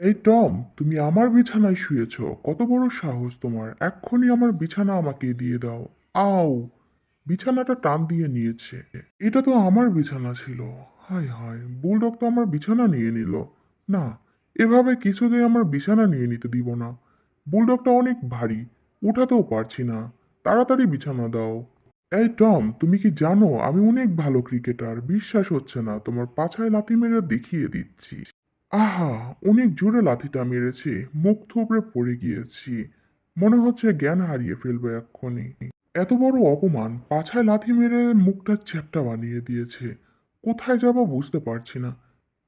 এই টম, তুমি আমার বিছানায় শুয়েছ। কত বড় সাহস তোমার। এক্ষুনি আমার বিছানা আমাকে দিয়ে দাও। আও। বিছানাটা টান দিয়ে নিয়েছে। এটা তো আমার বিছানা ছিল। হায় হায়, বুলডগ তো আমার বিছানা নিয়ে নিল। না, এভাবে কিছুতেই আমার বিছানা নিয়ে নিতে দিব না। বুলডগটা অনেক ভারী, উঠাতেও পারছি না। তাড়াতাড়ি বিছানা দাও। এই টম, তুমি কি জানো, আমি অনেক ভালো ক্রিকেটার। বিশ্বাস হচ্ছে না, তোমার পাছায় লাথি মেরে দেখিয়ে দিচ্ছি। আহা, অনেক জোরে লাথিটা মেরেছে, মুখ থুবড়ে পড়ে গিয়েছি। মনে হচ্ছে জ্ঞান হারিয়ে ফেলব এক্ষুনি। এত বড় অপমান, পাছায় লাথি মেরে মুখটা চ্যাপটা বানিয়ে দিয়েছে। কোথায় যাব বুঝতে পারছি না।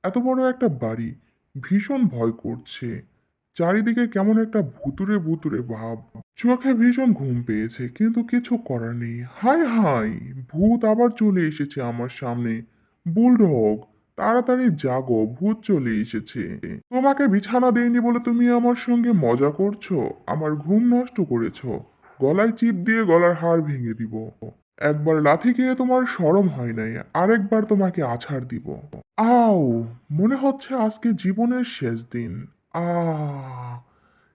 এত বড় একটা বাড়ি, ভীষণ ভয় করছে। চারিদিকে কেমন একটা ভুতুরে ভুতুরে ভাব। চোখে ভীষণ ঘুম পেয়েছে, কিন্তু কিছু করার নেই। হাই হাই ভূত আবার চলে এসেছে আমার সামনে। বুলডগ তাড়াতাড়ি জাগো, ভূত চলে এসেছে। তোমাকে বিছানা দেয়নি বলে তুমি আমার সঙ্গে মজা করছ? আমার ঘুম নষ্ট করেছ। গলায় চিপ দিয়ে গলার হাড় ভেঙে দিব। একবার লাথি খেয়ে তোমার সরম হয় নাই, আরেকবার তোমাকে আছাড় দিব। আও, মনে হচ্ছে আজকে জীবনের শেষ দিন। আ,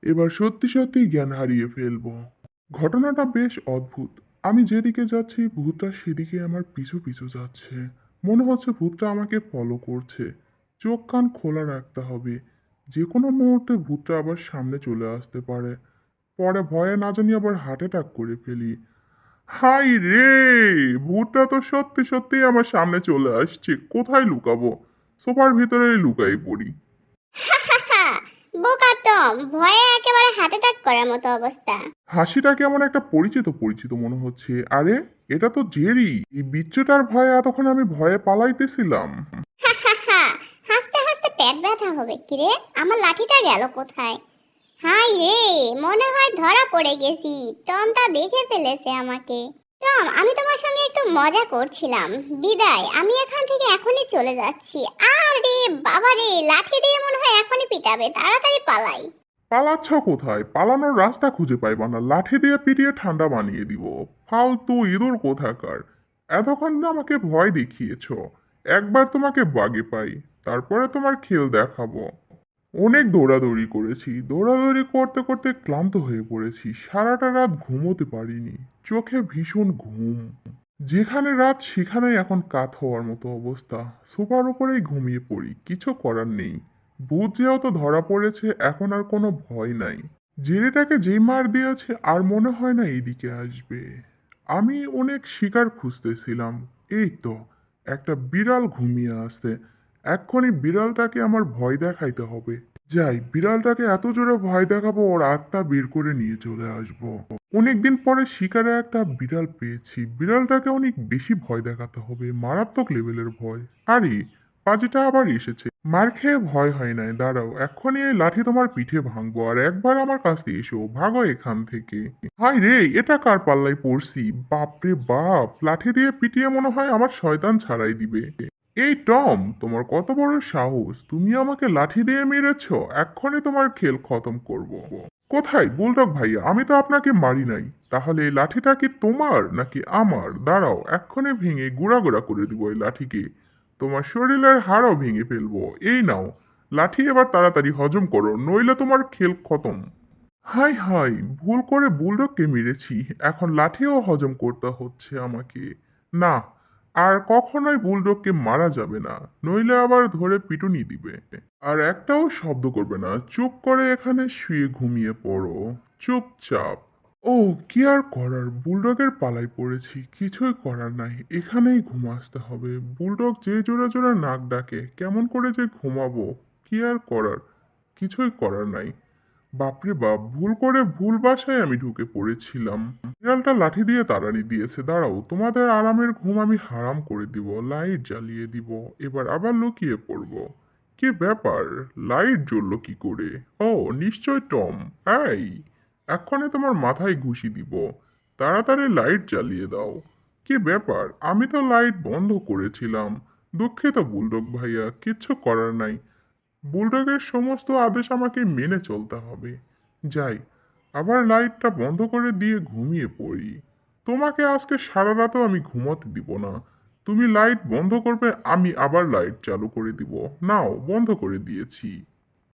এবার সত্যি সত্যি জ্ঞান হারিয়ে ফেলব। ঘটনাটা বেশ অদ্ভুত। আমি যেদিকে যাচ্ছি, ভূতটা সেদিকে আমার পিছু পিছু যাচ্ছে। মনে হচ্ছে ভূতটা আমাকে ফলো করছে। চোখ কান খোলা রাখতে হবে। যে কোনো মুহূর্তে ভূতটা আবার সামনে চলে আসতে পারে। পরে ভয়ে না জানি আবার হার্ট অ্যাটাক করে ফেলি। হাই রে! ভূতটা তো সত্যি সত্যি আমার সামনে চলে আসছে। কোথায় লুকাবো? সোফার ভিতরেই লুকাই পড়ি। বোকা টম ভয়ে একেবারে হার্ট অ্যাটাক করার মতো অবস্থা। হাসিটা কেমন একটা পরিচিত পরিচিত মনে হচ্ছে। আরে এটা তো জেরি। এই বিচ্ছুটার ভয়ে এতক্ষণ আমি ভয়ে পালাইতেছিলাম। হাসতে হাসতে পেট ব্যথা হবে কিরে? আমার লাঠিটা গেল কোথায়? হাই রে মনে হয় ধরা পড়ে গেছি। টমটা দেখে ফেলেছে আমাকে। টম আমি তোমার সঙ্গে একটু মজা করছিলাম। বিদায় আমি এখান থেকে এখনই চলে যাচ্ছি। আরে বাবা রে লাঠি দিয়ে মনে হয় এখনই পিটাবে, তাড়াতাড়ি পালাই। পালাচ্ছ কোথায়? পালানোর রাস্তা খুঁজে পাইবা না, লাঠি দিয়ে পিটিয়ে ঠান্ডা বানিয়ে দিব। ফালতু ইঁদুর কোথাকার? এতক্ষণ তো আমাকে ভয় দেখিয়েছ। একবার তোমাকে বাগে পাই, তারপরে তোমার খেল দেখাবো। অনেক দৌড়াদৌড়ি করেছি, দৌড়াদৌড়ি করতে করতে ক্লান্ত হয়ে পড়েছি, সারাটা রাত ঘুমোতে পারিনি, চোখে ভীষণ ঘুম। যেখানে রাত, সেখানেই এখন কাত হওয়ার মতো অবস্থা। সোফার উপরেই ঘুমিয়ে পড়ি, কিছু করার নেই। ভূত যেহেতু ধরা পড়েছে, এখন আর কোনো ভয় নাই। জেরেটাকে যেই মার দিয়েছে, আর মনে হয় না এইদিকে আসবে। আমি অনেক শিকার খুঁজতেছিলাম। এই তো, একটা বিড়াল ঘুমিয়ে আসছে। এক্ষুনি বিড়ালটাকে আমার ভয় দেখাইতে হবে। যাই, বিড়ালটাকে এত জোরে ভয় দেখাবো, ওর আত্মা বের করে নিয়ে চলে আসব। অনেকদিন পরে শিকারে একটা বিড়াল পেয়েছি। বিড়ালটাকে অনেক বেশি ভয় দেখাতে হবে, মারাত্মক লেভেলের ভয়। আরে পাজিটা আবার এসেছে। মার খেয়ে ভয় হয় নাই, দাঁড়াও, এক্ষুনি এই লাঠি তোমার পিঠে ভাঙবো আর একবার আমার কাছ দিয়ে এসো, ভাগো এখান থেকে। হাই রে, এটা কার পাল্লায় পড়ছি? বাপরে বাপ, লাঠি দিয়ে পিটিয়ে মনে হয় আমার শয়তান ছাড়াই দিবে। এই টম, তোমার কত বড় সাহস, তুমি আমাকে লাঠি দিয়ে মেরেছ এক্ষণে তোমার খেল খতম করব। কোথায়? বুলডগ ভাইয়া, আমি তো আপনাকে মারি নাই। তাহলে লাঠিটা কি তোমার নাকি আমার? দাঁড়াও এক্ষণে ভেঙে গুঁড়া গুঁড়া করে দিব এই লাঠিকে। তোমার শরীরের হাড়ও ভেঙে ফেলব। এই নাও, লাঠি এবার তাড়াতাড়ি হজম করো, নইলে তোমার খেল খতম। হাই হাই, ভুল করে বুলডগকে মেরেছি। এখন লাঠিও হজম করতে হচ্ছে আমাকে। না আর কখনোই বুলডগকে মারা যাবে না, নইলে আবার ধরে পিটুনি দিবে। আর একটাও শব্দ করবে না, চুপ করে এখানে শুয়ে ঘুমিয়ে পড়ো, চুপচাপ। ও কি আর করার? বুলডগের পালায় পড়েছি, কিছুই করার নাই, এখানেই ঘুমাসতে হবে। বুলডগ যে জোরে জোরে নাক ডাকে, কেমন করে যে ঘুমাবো, কি আর করার? কিছুই করার নাই। বাপরে বাপ, ভুল করে ভুল বাসায় আমি ঢুকে পড়েছিলাম। বিড়ালটা লাঠি দিয়ে তাড়ানি দিয়েছে। দাঁড়াও, তোমাদের আরামের ঘুম আমি হারাম করে দিব, লাইট জ্বালিয়ে দিব, এবার আবার লুকিয়ে পড়ব। কি ব্যাপার? লাইট জ্বললো কি করে? ও, নিশ্চয় টম, এই, এক্ষণে তোমার মাথায় ঘুষি দিব। তাড়াতাড়ি লাইট জ্বালিয়ে দাও। কি ব্যাপার? আমি তো লাইট বন্ধ করেছিলাম। দুঃখিত, বুলডগ ভাইয়া, কিচ্ছু করার নাই। বুলডগের সমস্ত আদেশ আমাকে মেনে চলতে হবে। যাই, আবার লাইটটা বন্ধ করে দিয়ে ঘুমিয়ে পড়ি। তোমাকে আজকে সারা রাতও আমি ঘুমাতে দিব না। তুমি লাইট বন্ধ করবে, আমি আবার লাইট চালু করে দিব। নাও, বন্ধ করে দিয়েছি।